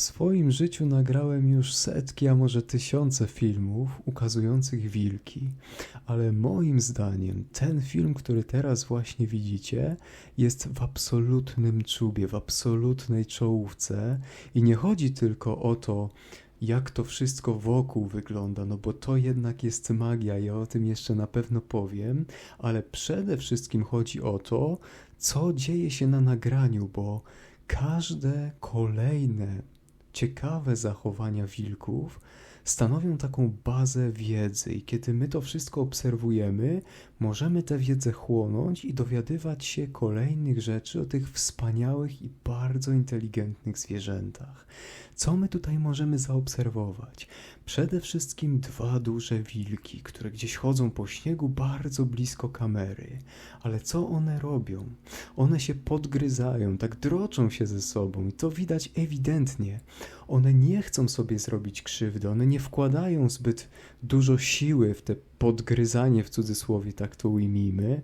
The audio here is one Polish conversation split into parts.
W swoim życiu nagrałem już setki, a może tysiące filmów ukazujących wilki, ale moim zdaniem ten film, który teraz właśnie widzicie, jest w absolutnym czubie, w absolutnej czołówce. I nie chodzi tylko o to, jak to wszystko wokół wygląda, no bo to jednak jest magia, ja o tym jeszcze na pewno powiem, ale przede wszystkim chodzi o to, co dzieje się na nagraniu, bo każde kolejne ciekawe zachowania wilków stanowią taką bazę wiedzy, i kiedy my to wszystko obserwujemy, możemy tę wiedzę chłonąć i dowiadywać się kolejnych rzeczy o tych wspaniałych i bardzo inteligentnych zwierzętach. Co my tutaj możemy zaobserwować? Przede wszystkim dwa duże wilki, które gdzieś chodzą po śniegu bardzo blisko kamery. Ale co one robią? One się podgryzają, tak droczą się ze sobą i to widać ewidentnie. One nie chcą sobie zrobić krzywdy, one nie wkładają zbyt dużo siły w te podgryzanie w cudzysłowie, tak to ujmijmy,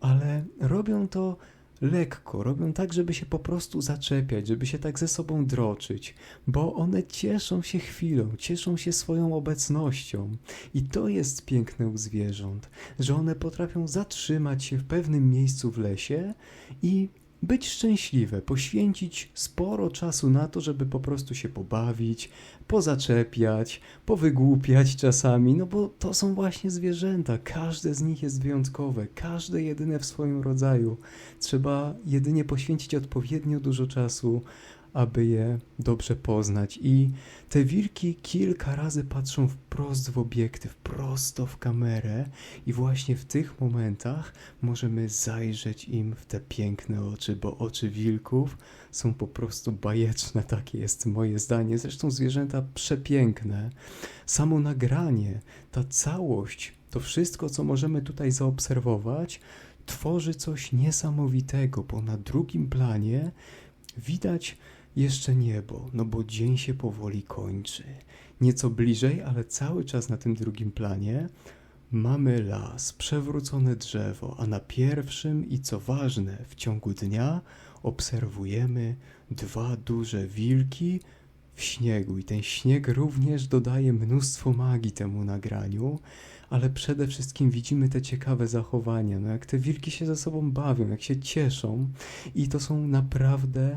ale robią to lekko, robią tak, żeby się po prostu zaczepiać, żeby się tak ze sobą droczyć, bo one cieszą się chwilą, cieszą się swoją obecnością. I to jest piękne u zwierząt, że one potrafią zatrzymać się w pewnym miejscu w lesie i być szczęśliwe, poświęcić sporo czasu na to, żeby po prostu się pobawić, pozaczepiać, powygłupiać czasami, no bo to są właśnie zwierzęta. Każde z nich jest wyjątkowe, każde jedyne w swoim rodzaju. Trzeba jedynie poświęcić odpowiednio dużo czasu, aby je dobrze poznać. I te wilki kilka razy patrzą wprost w obiektyw, prosto w kamerę, i właśnie w tych momentach możemy zajrzeć im w te piękne oczy, bo oczy wilków są po prostu bajeczne, takie jest moje zdanie. Zresztą zwierzęta przepiękne. Samo nagranie, ta całość, to wszystko, co możemy tutaj zaobserwować, tworzy coś niesamowitego, bo na drugim planie widać jeszcze niebo, no bo dzień się powoli kończy. Nieco bliżej, ale cały czas na tym drugim planie mamy las, przewrócone drzewo, a na pierwszym i co ważne, w ciągu dnia obserwujemy dwa duże wilki w śniegu. I ten śnieg również dodaje mnóstwo magii temu nagraniu, ale przede wszystkim widzimy te ciekawe zachowania, no jak te wilki się ze sobą bawią, jak się cieszą i to są naprawdę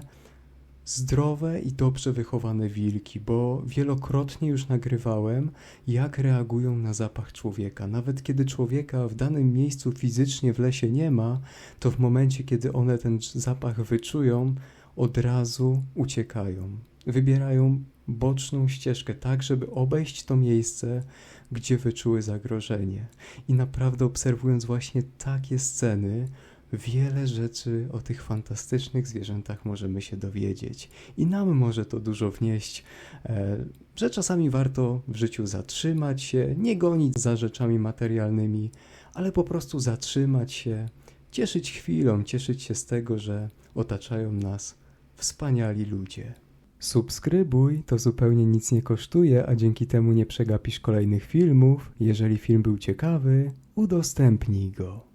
zdrowe i dobrze wychowane wilki, bo wielokrotnie już nagrywałem, jak reagują na zapach człowieka. Nawet kiedy człowieka w danym miejscu fizycznie w lesie nie ma, to w momencie, kiedy one ten zapach wyczują, od razu uciekają. Wybierają boczną ścieżkę, tak żeby obejść to miejsce, gdzie wyczuły zagrożenie. I naprawdę obserwując właśnie takie sceny, wiele rzeczy o tych fantastycznych zwierzętach możemy się dowiedzieć. I nam może to dużo wnieść, e, że czasami warto w życiu zatrzymać się, nie gonić za rzeczami materialnymi, ale po prostu zatrzymać się, cieszyć chwilą, cieszyć się z tego, że otaczają nas wspaniali ludzie. Subskrybuj, to zupełnie nic nie kosztuje, a dzięki temu nie przegapisz kolejnych filmów. Jeżeli film był ciekawy, udostępnij go.